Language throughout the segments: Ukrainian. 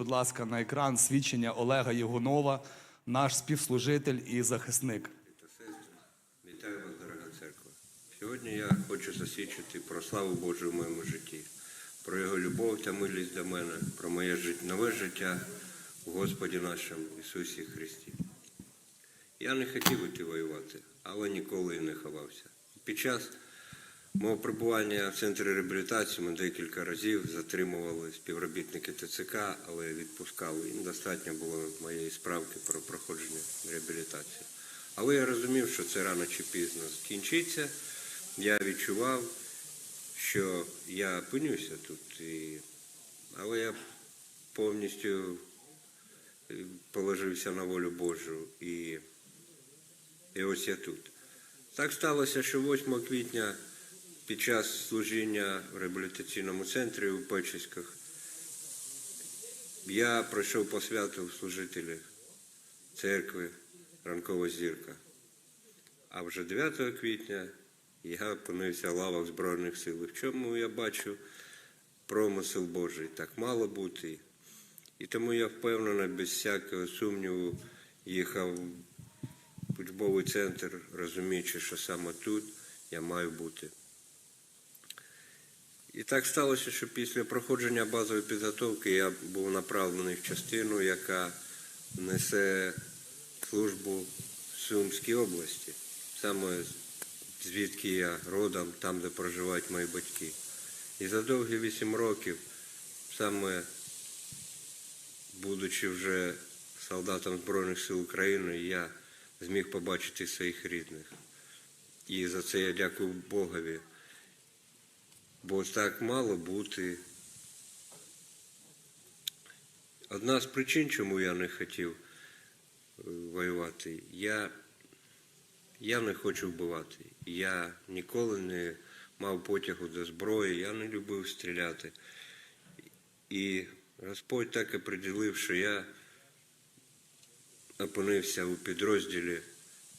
будь ласка, на екран свідчення Олега Єгонова, наш співслужитель і захисник. вітаю вас, дорога церква. Сьогодні я хочу засвідчити про славу Божу в моєму житті, про його любов та милість до мене, про моє нове життя у Господі нашому Ісусі Христі. Я не хотів іти воювати, але ніколи і не ховався. Під час мого перебування в центрі реабілітації ми декілька разів затримували співробітники ТЦК, але відпускали. Їм достатньо було моєї справки про проходження реабілітації. Але я розумів, що це рано чи пізно закінчиться. Я відчував, що я опинюся тут. І... Але я повністю е, положився на волю Божу. І, і ось я тут. Так сталося, що 8 квітня під час служіння в реабілітаційному центрі у Печиськах я пройшов по святу служителі церкви Ранкова зірка. А вже 9 квітня я опинився в лавах Збройних сил. В чому я бачу промисел Божий? Так мало бути. І тому я впевнено, без всякого сумніву, їхав в учбовий центр, розуміючи, що саме тут я маю бути. І так сталося, що після проходження базової підготовки я був направлений в частину, яка несе службу в Сумській області, саме звідки я родом, там, де проживають мої батьки. І за довгі вісім років, саме будучи вже солдатом Збройних сил України, я зміг побачити своїх рідних. І за це я дякую Богові. Бо так мало бути. Одна з причин, чому я не хотів е, воювати, я, я не хочу вбивати. Я ніколи не мав потягу до зброї, я не любив стріляти. І Господь так оприділив, що я опинився у підрозділі,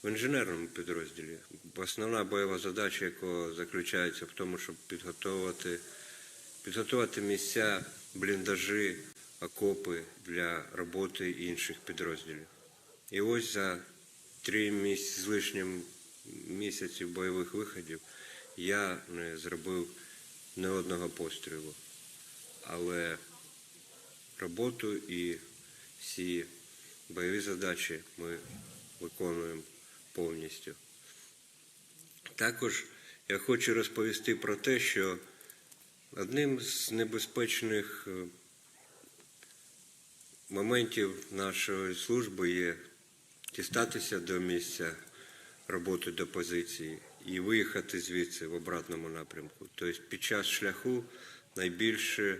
в інженерному підрозділі. Основна бойова задача, якого заключається в тому, щоб підготувати, підготувати місця, бліндажі, окопи для роботи інших підрозділів. І ось за три місяці з лишнім місяців бойових виходів я не зробив ні одного пострілу. Але роботу і всі бойові задачі ми виконуємо повністю. Також я хочу розповісти про те, що одним з небезпечних е, моментів нашої служби є дістатися до місця роботи до позиції і виїхати звідси в обратному напрямку. Тобто під час шляху найбільше,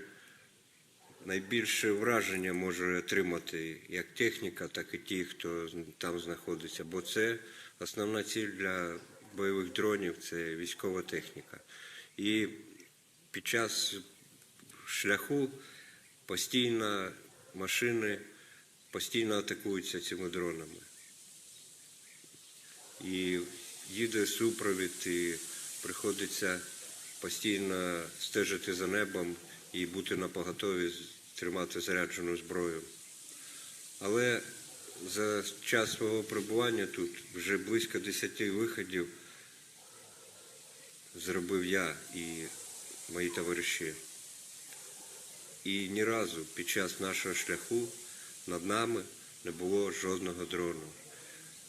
найбільше враження може отримати як техніка, так і ті, хто там знаходиться. Бо це основна ціль для бойових дронів це військова техніка. І під час шляху постійно машини постійно атакуються цими дронами. І їде супровід, і приходиться постійно стежити за небом і бути на поготові, тримати заряджену зброю. Але за час свого перебування тут вже близько 10 виходів зробив я і мої товариші. І ні разу під час нашого шляху над нами не було жодного дрону.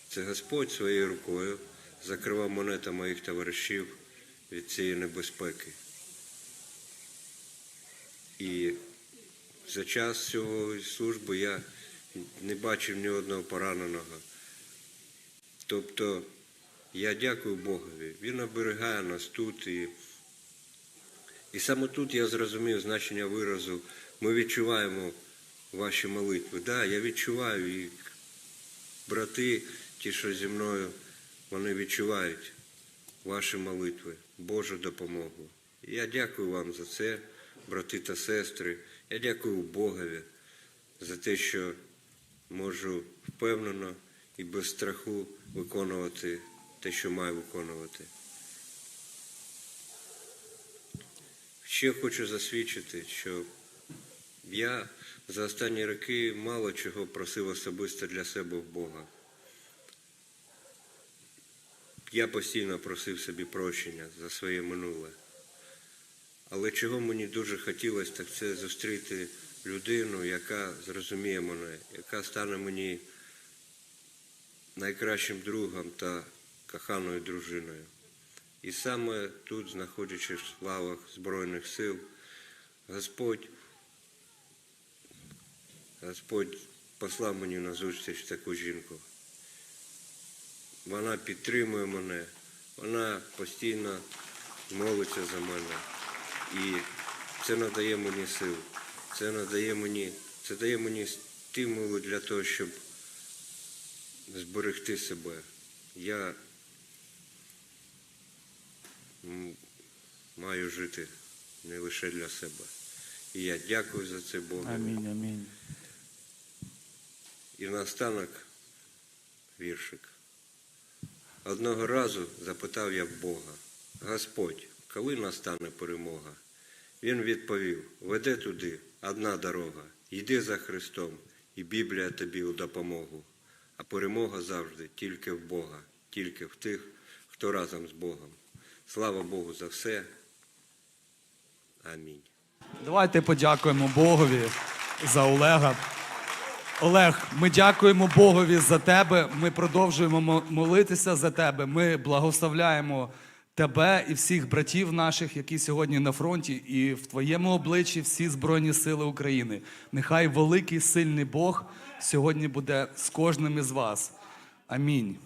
Це Господь своєю рукою закривав монета моїх товаришів від цієї небезпеки. І за час цього служби я не бачив ні одного пораненого. Тобто я дякую Богові. Він оберігає нас тут. І, і саме тут я зрозумів значення виразу. Ми відчуваємо ваші молитви. Так, да, я відчуваю і брати, ті, що зі мною, вони відчувають ваші молитви, Божу допомогу. Я дякую вам за це, брати та сестри. Я дякую Богові за те, що можу впевнено і без страху виконувати те, що маю виконувати. Ще хочу засвідчити, що Я за останні роки мало чого просив особисто для себе в Бога. Я постійно просив собі прощення за своє минуле. Але чого мені дуже хотілося, так це зустріти людину, яка зрозуміє мене, яка стане мені найкращим другом та коханою дружиною. І саме тут, знаходячись в лавах Збройних сил, Господь, Господь послав мені на зустріч таку жінку. Вона підтримує мене, вона постійно молиться за мене. І це надає мені сил, це надає мені, це дає мені стимулу для того, щоб зберегти себе. Я маю жити не лише для себе. І я дякую за це Богу. Амінь, амінь. І наостанок віршик. Одного разу запитав я Бога, Господь, коли настане перемога? Він відповів: веде туди одна дорога, йди за Христом, і Біблія тобі у допомогу. А перемога завжди тільки в Бога, тільки в тих, хто разом з Богом. Слава Богу за все. Амінь. Давайте подякуємо Богові за Олега. Олег, ми дякуємо Богові за тебе. Ми продовжуємо молитися за тебе. Ми благословляємо тебе і всіх братів наших, які сьогодні на фронті, і в твоєму обличчі всі Збройні Сили України. Нехай великий сильний Бог сьогодні буде з кожним із вас. Амінь.